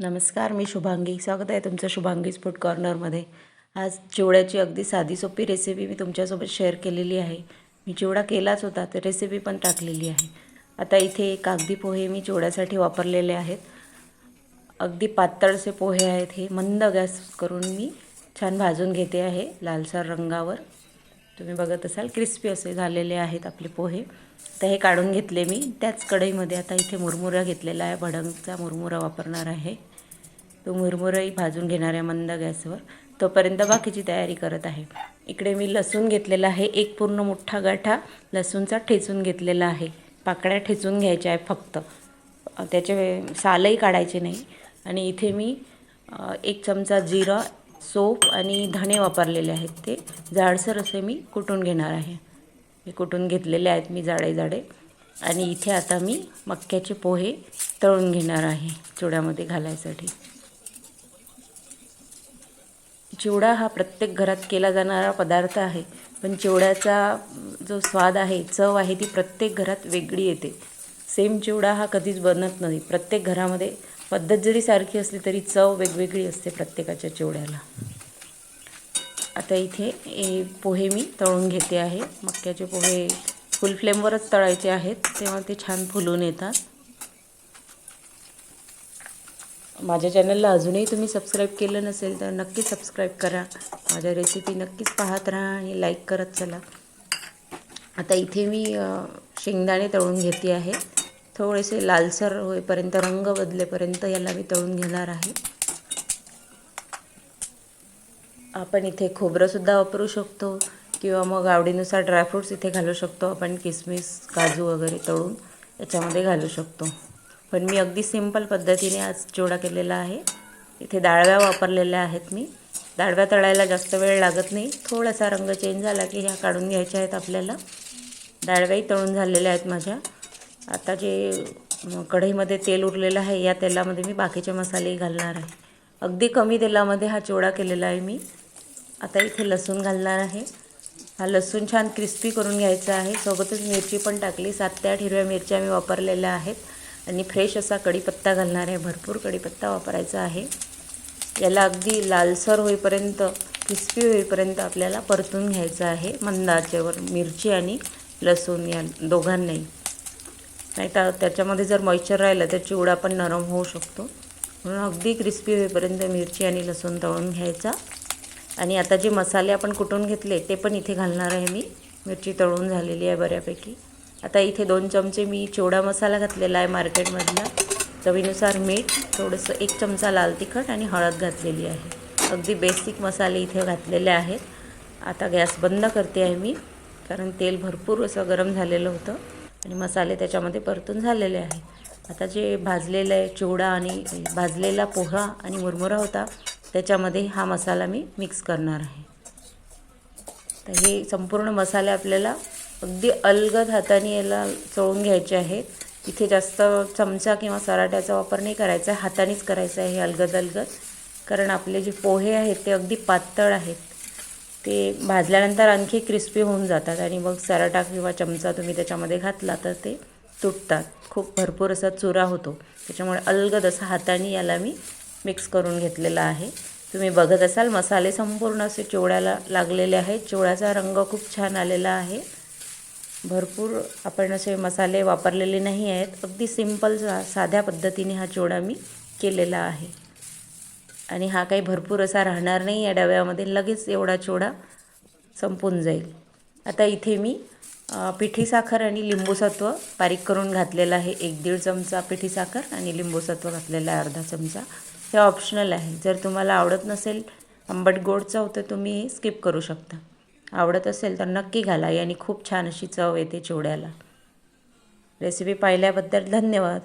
नमस्कार मी शुभांगी. स्वागत आहे तुमचं शुभांगी फूड कॉर्नरमध्ये आज चिवड्याची अगदी साधी सोपी रेसिपी मी तुमच्यासोबत शेअर केलेली आहे. मी चिवडा केलाच होता तर रेसिपी पण टाकलेली आहे. आता इथे कागदी पोहे मी चिवड्यासाठी वापरलेले आहेत. अगदी पातळसे पोहे आहेत हे. मंद गॅस करून मी छान भाजून घेते आहे लालसर रंगावर. तुम्ही बघत असाल क्रिस्पी असे झालेले आहेत आपले पोहे. तर हे काढून घेतले मी. त्याच कढईमध्ये आता इथे मुरमुरा घेतलेला आहे. भडंगचा मुरमुरा वापरणार आहे. तो मुरमुरही भाजून घेणार आहे मंद गॅसवर तोपर्यंत बाकीची तयारी करत आहे. इकडे मी लसूण घेतलेला आहे. एक पूर्ण मोठा गाठा लसूणचा ठेचून घेतलेला आहे. पाकळ्या ठेचून घ्यायच्या आहे फक्त. त्याचे सालही काढायचे नाही. आणि इथे मी एक चमचा जिरा सोप आणि धणे वापरलेले आहेत ते. जाडसर असे मी कुटून घेणार आहे. हे कुटून घेतलेले आहेत मी जाडे जाडे. आणि इथे आता मी मक्याचे पोहे तळून घेणार आहे. चुड्यामध्ये घालायसाठी. चिवडा हा प्रत्येक घरात केला जाणारा पदार्थ आहे. पण चिवड्याचा जो स्वाद आहे चव आहे ती प्रत्येक घरात वेगळी येते. सेम चिवडा हा कधीच बनत नाही. प्रत्येक घरामध्ये पद्धत जरी सारखी असली तरी चव वेगवेगळी असते प्रत्येकाच्या चिवड्याला. आता इथे पोहे मी तळून घेते आहे. मक्याचे पोहे फुल फ्लेमवरच तळायचे आहेत. तेव्हा ते छान फुलून येतात. माझ्या चॅनलला अजूनही तुम्ही सबस्क्राईब केलं नसेल तर नक्की सबस्क्राईब करा. माझ्या रेसिपी नक्कीच पाहत राहा आणि लाईक करत चला. आता इथे मी शेंगदाणे तळून घेते आहे. थोडेसे लालसर होईपर्यंत रंग बदलेपर्यंत याला मी तळून घेणार आहे. आपण इथे खोबरंसुद्धा वापरू शकतो किंवा मग आवडीनुसार ड्रायफ्रूट्स इथे घालू शकतो. आपण किसमिस काजू वगैरे तळून याच्यामध्ये घालू शकतो. पण मी अगदी सिंपल पद्धतीने आज चिवडा केलेला आहे. इथे डाळव्या वापरलेल्या आहेत मी. डाळव्या तळायला जास्त वेळ लागत नाही. थोडासा रंग चेंज झाला की ह्या काढून घ्यायच्या आहेत आपल्याला. डाळव्याही तळून झालेल्या आहेत माझ्या. आता जे कढईमध्ये तेल उरलेलं आहे या तेलामध्ये मी बाकीचे मसालेही घालणार आहे. अगदी कमी तेलामध्ये हा चिवडा केलेला आहे मी. आता इथे लसूण घालणार आहे. हा लसूण छान क्रिस्पी करून घ्यायचा आहे. सोबतच मिरची पण टाकली. सात ते आठ हिरव्या मिरच्या मी वापरलेल्या आहेत. आणि फ्रेश असा कढीपत्ता घालणार आहे. भरपूर कढीपत्ता वापरायचा आहे. याला अगदी लालसर होईपर्यंत क्रिस्पी होईपर्यंत आपल्याला परतून घ्यायचं आहे. मंद आचेवर मिरची आणि लसूण या दोघांनाही. नाही तर त्याच्यामध्ये जर मॉइश्चर राहिलं तर चिवडा पण नरम होऊ शकतो. म्हणून अगदी क्रिस्पी होईपर्यंत मिरची आणि लसूण तळून घ्यायचा. आणि आता जे मसाले आपण कुटून घेतले ते पण इथे घालणार आहे मी. मिरची तळून झालेली आहे बऱ्यापैकी. आता इथे दोन चमचे मी चिवडा मसाला घातलेला आहे मार्केटमधला. चवीनुसार मीठ थोडंसं एक चमचा लाल तिखट आणि हळद घातलेली आहे. अगदी बेसिक मसाले इथे घातलेले आहेत. आता गॅस बंद करते आहे मी कारण तेल भरपूर असं गरम झालेलं होतं आणि मसाले त्याच्यामध्ये परतून झालेले आहे. आता जे भाजलेलं आहे चिवडा आणि भाजलेला पोहा आणि मुरमुरा होता त्याच्यामध्ये हा मसाला मी मिक्स करणार आहे. तर हे संपूर्ण मसाले आपल्याला अगदी अलगद हाताने याला चळून घ्यायचे आहे. इथे जास्त चमचा किंवा सराट्याचा वापर नाही करायचा आहे हातानेच करायचं आहे हे अलगद अलगद. कारण आपले जे पोहे आहेत ते अगदी पातळ आहेत. ते भाजल्यानंतर आणखी क्रिस्पी होऊन जातात आणि मग सराटा किंवा चमचा तुम्ही त्याच्यामध्ये घातला तर ते तुटतात. खूप भरपूर असा चुरा होतो. त्याच्यामुळे अलगद असा हाताने याला मी मिक्स करून घेतलेला आहे. तुम्ही बघत असाल मसाले संपूर्ण असे चिवड्याला लागलेले आहेत. चिवड्याचा रंग खूप छान आलेला आहे. भरपूर आपण असे मसाले वापरलेले नाही आहेत. अगदी सिंपल सा साध्या पद्धतीने हा चिवडा मी केलेला आहे. आणि हा काही भरपूर असा राहणार नाही. या डब्यामध्ये लगेच एवढा चिवडा संपून जाईल. आता इथे मी पिठी साखर आणि लिंबूसत्व बारीक करून घातलेलं आहे. एक दीड चमचा पिठी साखर आणि लिंबूसत्व घातलेला आहे अर्धा चमचा. हे ऑप्शनल आहे. जर तुम्हाला आवडत नसेल आंबट गोड चव तर तुम्ही स्किप करू शकता. आवडत असेल तर नक्की घाला. याने खूप छान अशी चव येते चिवड्याला. रेसिपी पाहिल्याबद्दल धन्यवाद.